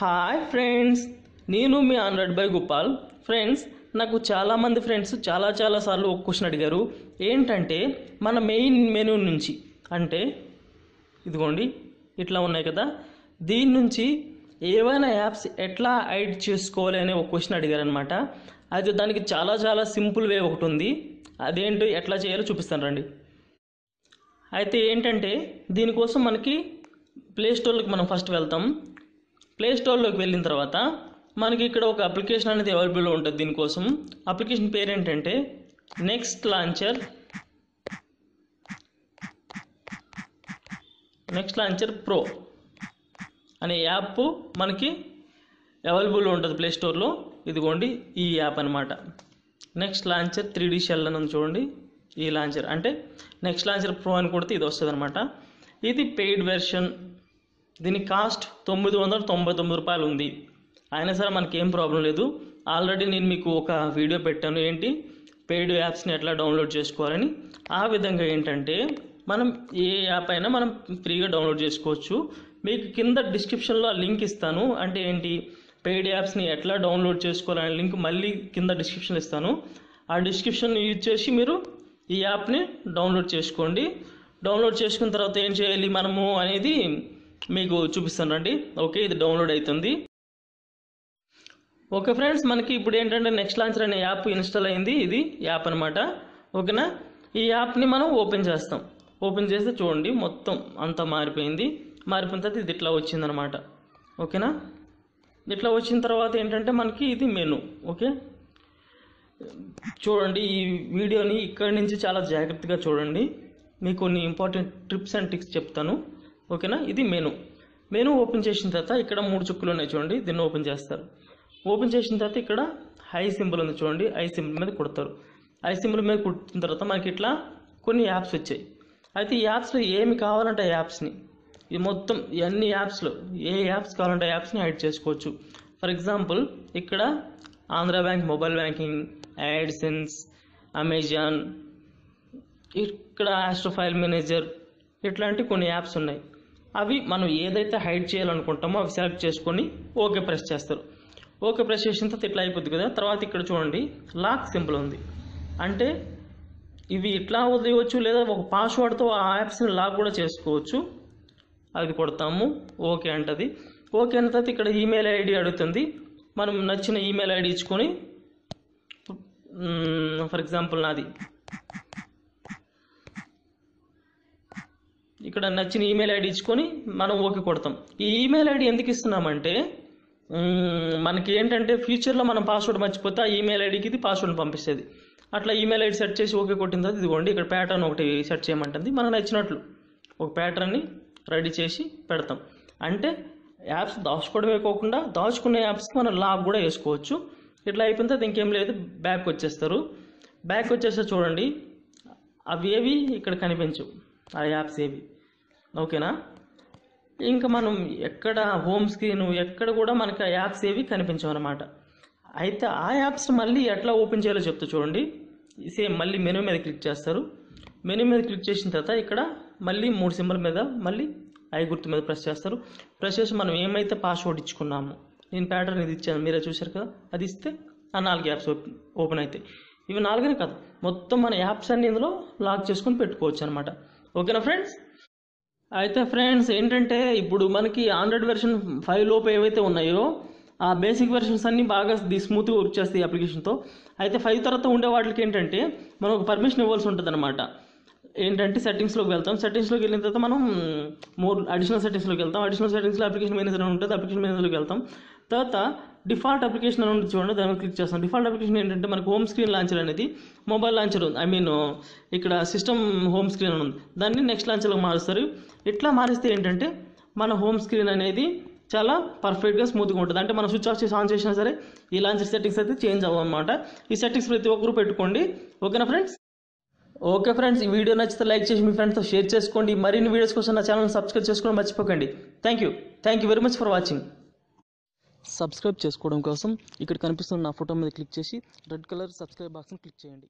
Hi friends నేను మీ Android by Gopal. Friends నాకు చాలామంది ఫ్రెండ్స్ చాలా చాలా సార్లు ఒక క్వశ్చన్ అడిగారు. ఏంటంటే మన మెయిన్ మెనూ నుంచి అంటే ఇదిగోండి ఇట్లా ఉన్నాయి కదా. దీని నుంచి ఏవైనా యాప్స్ ఎట్లా యాడ్ చేసుకోవాలి అనే ఒక క్వశ్చన్ అడిగారనమాట అయితే అది దానికి చాలా చాలా సింపుల్ వే ఒకటి ఉంది. అదేంటి ఎట్లా చేయాలో చూపిస్తాను రండి. అయితే ఏంటంటే దీనికోసం మనకి ప్లే స్టోర్లోకి మనం ఫస్ట్ వెళ్తాం. ప్లే స్టోర్లోకి వెళ్ళిన తర్వాత మనకి ఇక్కడ ఒక అప్లికేషన్ అనేది అవైలబుల్లో ఉంటుంది దీనికోసం. అప్లికేషన్ పేరు ఏంటంటే next launcher next launcher pro అనే యాప్ మనకి అవైలబుల్ ఉంటుంది ప్లే స్టోర్లో ఇదిగోండి ఈ యాప్ అనమాట next launcher three D shell అని చూడండి. ఈ లాంచర్ అంటే నెక్స్ట్ లాంచర్ ప్రో అని కొడితే ఇది వస్తుంది అనమాట ఇది పెయిడ్ వెర్షన్. దీని కాస్ట్ తొమ్మిది వందల తొంభై తొమ్మిది రూపాయలు ఉంది. అయినా సరే మనకి ఏం ప్రాబ్లం లేదు. ఆల్రెడీ నేను మీకు ఒక వీడియో పెట్టాను. ఏంటి? పెయిడ్ యాప్స్ని ఎట్లా డౌన్లోడ్ చేసుకోవాలని. ఆ విధంగా ఏంటంటే మనం ఏ యాప్ అయినా మనం ఫ్రీగా డౌన్లోడ్ చేసుకోవచ్చు. మీకు కింద డిస్క్రిప్షన్లో లింక్ ఇస్తాను. అంటే ఏంటి? పెయిడ్ యాప్స్ని ఎట్లా డౌన్లోడ్ చేసుకోవాలనే లింక్ మళ్ళీ కింద డిస్క్రిప్షన్ ఇస్తాను. ఆ డిస్క్రిప్షన్ యూజ్ చేసి మీరు ఈ యాప్ని డౌన్లోడ్ చేసుకోండి. డౌన్లోడ్ చేసుకున్న తర్వాత ఏం చేయాలి మనము అనేది మీకు చూపిస్తాను రండి. ఓకే ఇది డౌన్లోడ్ అవుతుంది ఓకే ఫ్రెండ్స్ మనకి ఇప్పుడు ఏంటంటే నెక్స్ట్ లాంచర్ అనే యాప్ ఇన్స్టాల్ అయింది. ఇది యాప్ అనమాట ఓకేనా? ఈ యాప్ని మనం ఓపెన్ చేస్తాం. ఓపెన్ చేస్తే చూడండి మొత్తం అంతా మారిపోయింది. మారిపోయిన తర్వాత ఇది ఇట్లా వచ్చిందనమాట ఓకేనా? ఇట్లా వచ్చిన తర్వాత ఏంటంటే మనకి ఇది మెను ఓకే? చూడండి ఈ వీడియోని ఇక్కడి నుంచి చాలా జాగ్రత్తగా చూడండి. మీకు కొన్ని ఇంపార్టెంట్ ట్రిప్స్ అండ్ టిక్స్ చెప్తాను ఓకేనా? ఇది మెను. మెను ఓపెన్ చేసిన తర్వాత ఇక్కడ మూడు చుక్కులు ఉన్నాయి చూడండి దీన్ని ఓపెన్ చేస్తారు. ఓపెన్ చేసిన తర్వాత ఇక్కడ హై సింబల్ ఉంది చూడండి ఐ సింబల్ మీద కొడతారు. ఐ సింబల్ మీద కుట్టిన తర్వాత మనకి ఇట్లా కొన్ని యాప్స్ వచ్చాయి. అయితే ఈ యాప్స్లో ఏమి కావాలంటే ఆ యాప్స్ని ఈ మొత్తం అన్ని యాప్స్లో ఏ యాప్స్ కావాలంటే ఆ యాప్స్ని యాడ్ చేసుకోవచ్చు. ఫర్ ఎగ్జాంపుల్ ఇక్కడ Andhra bank mobile banking AdSense Amazon ఇక్కడ ఆస్ట్రోఫైల్ మేనేజర్ ఇట్లాంటి కొన్ని యాప్స్ ఉన్నాయి. అవి మనం ఏదైతే హైడ్ చేయాలనుకుంటామో అవి సెలెక్ట్ చేసుకొని ఓకే ప్రెస్ చేస్తారు. ఓకే ప్రెస్ చేసిన తర్వాత ఇట్లా అయిపోద్ది కదా? తర్వాత ఇక్కడ చూడండి లాక్ సింపుల్ ఉంది. అంటే ఇవి ఇట్లా వదిలేయవచ్చు లేదా ఒక పాస్వర్డ్తో ఆ యాప్స్ని లాక్ కూడా చేసుకోవచ్చు. అది కొడతాము. ఓకే అంటది. ఓకే అన్న తర్వాత ఇక్కడ ఈమెయిల్ ఐడి అడుగుతుంది. మనం నచ్చిన ఈమెయిల్ ఐడి ఇచ్చుకొని ఫర్ ఎగ్జాంపుల్ నాది. ఇక్కడ నచ్చిన ఈమెయిల్ ఐడి ఇచ్చుకొని మనం ఓకే కొడతాం. ఈ ఈమెయిల్ ఐడి ఎందుకు ఇస్తున్నామంటే మనకి ఏంటంటే ఫ్యూచర్లో మనం పాస్వర్డ్ మర్చిపోతే ఆ ఈమెయిల్ ఐడికి ఇది పాస్వర్డ్ పంపిస్తుంది. అట్లా ఈమెయిల్ ఐడి సెట్ చేసి ఓకే కొట్టిన తర్వాత ఇదిగోండి ఇక్కడ ప్యాటర్న్ ఒకటి సెట్ చేయమంటుంది. మనకు నచ్చినట్లు ఒక ప్యాటర్న్ని రెడీ చేసి పెడతాం. అంటే యాప్స్ దాచుకోవడమే కాకుండా దాచుకునే యాప్స్ మనం లాక్ కూడా వేసుకోవచ్చు. ఇట్లా అయిపోయిన తర్వాత ఇంకేం లేదు బ్యాక్ వచ్చేస్తారు. బ్యాక్ వచ్చేస్తే చూడండి అవి ఏవి ఇక్కడ కనిపించవు. ఆ యాప్స్ ఏవి? ఓకేనా? ఇంకా మనం ఎక్కడ హోమ్ స్క్రీన్ ఎక్కడ కూడా మనకి ఆ యాప్స్ ఏవి కనిపించవు అనమాట అయితే ఆ యాప్స్ మళ్ళీ ఎట్లా ఓపెన్ చేయాలో చెప్తా చూడండి. సేమ్ మళ్ళీ మెనూ మీద క్లిక్ చేస్తారు. మెనూ మీద క్లిక్ చేసిన తర్వాత ఇక్కడ మళ్ళీ మూడు సింబల్ మీద మళ్ళీ ఐ గుర్తు మీద ప్రెస్ చేస్తారు. ప్రెస్ చేసి మనం ఏమైతే పాస్వర్డ్ ఇచ్చుకున్నామో నేను ప్యాటర్న్ ఇది ఇచ్చాను మీరే చూశారు కదా? అది ఇస్తే ఆ నాలుగు యాప్స్ ఓపెన్ ఓపెన్ అవుతాయి ఇవి నాలుగనే కాదు మొత్తం మన యాప్స్ అన్ని ఇందులో లాక్ చేసుకొని పెట్టుకోవచ్చు అనమాట ఓకేనా ఫ్రెండ్స్ అయితే ఫ్రెండ్స్ ఏంటంటే ఇప్పుడు మనకి ఆండ్రాయిడ్ వెర్షన్ ఫైవ్ లోపు ఏవైతే ఉన్నాయో ఆ బేసిక్ వెర్షన్స్ అన్నీ బాగా స్మూత్గా వర్క్ చేస్తాయి అప్లికేషన్తో అయితే ఫైవ్ తర్వాత ఉండే వాటికి ఏంటంటే మనం ఒక పర్మిషన్ ఇవ్వాల్సి ఉంటుంది అనమాట ఏంటంటే సెట్టింగ్స్లోకి వెళ్తాం. సెట్టింగ్స్లోకి వెళ్ళిన తర్వాత మనం మోర్ అడిషనల్ సెట్టింగ్స్లోకి వెళ్తాం. అడిషనల్ సెట్టింగ్స్లో అప్లికేషన్ మేనేజర్ అని ఉంటుంది. అప్లికేషన్ మేనేజర్లోకి వెళ్తాం. తర్వాత డిఫాల్ట్ అప్లికేషన్ అని చూడండి. దాని క్లిక్ చేస్తాం. డిఫాల్ట్ అప్లికేషన్ ఏంటంటే మనకు హోమ్ స్క్రీన్ లాంచర్ అనేది మొబైల్ లాంచర్ ఉంది. ఐ మీన్ ఇక్కడ సిస్టమ్ హోమ్ స్క్రీన్ అని ఉంది. దాన్ని నెక్స్ట్ లాంచర్లోకి మారుస్తారు. ఇట్లా మారిస్తే ఏంటంటే మన హోమ్ స్క్రీన్ అనేది చాలా పర్ఫెక్ట్గా స్మూత్గా ఉంటుంది. అంటే మనం స్విచ్ ఆఫ్ చేసి ఆన్ చేసినా సరే ఈ లాంచర్ సెట్టింగ్స్ అయితే చేంజ్ అవ్వన్నమాట ఈ సెట్టింగ్స్ ప్రతి ఒక్కరు పెట్టుకోండి. ఓకేనా ఫ్రెండ్స్ ఓకే ఫ్రెండ్స్ ఈ వీడియో నచ్చితే లైక్ చేసి మీ ఫ్రెండ్స్తో షేర్ చేసుకోండి. మరిన్ని వీడియోస్ కోసం నా ఛానల్ సబ్స్క్రైబ్ చేసుకోవడం మర్చిపోకండి. Thank you thank you very much for watching subscribe చేసుకోవడం కోసం ఇక్కడ కనిపిస్తున్న నా ఫోటో మీద క్లిక్ చేసి రెడ్ కలర్ సబ్స్క్రైబ్ బాక్స్ని క్లిక్ చేయండి.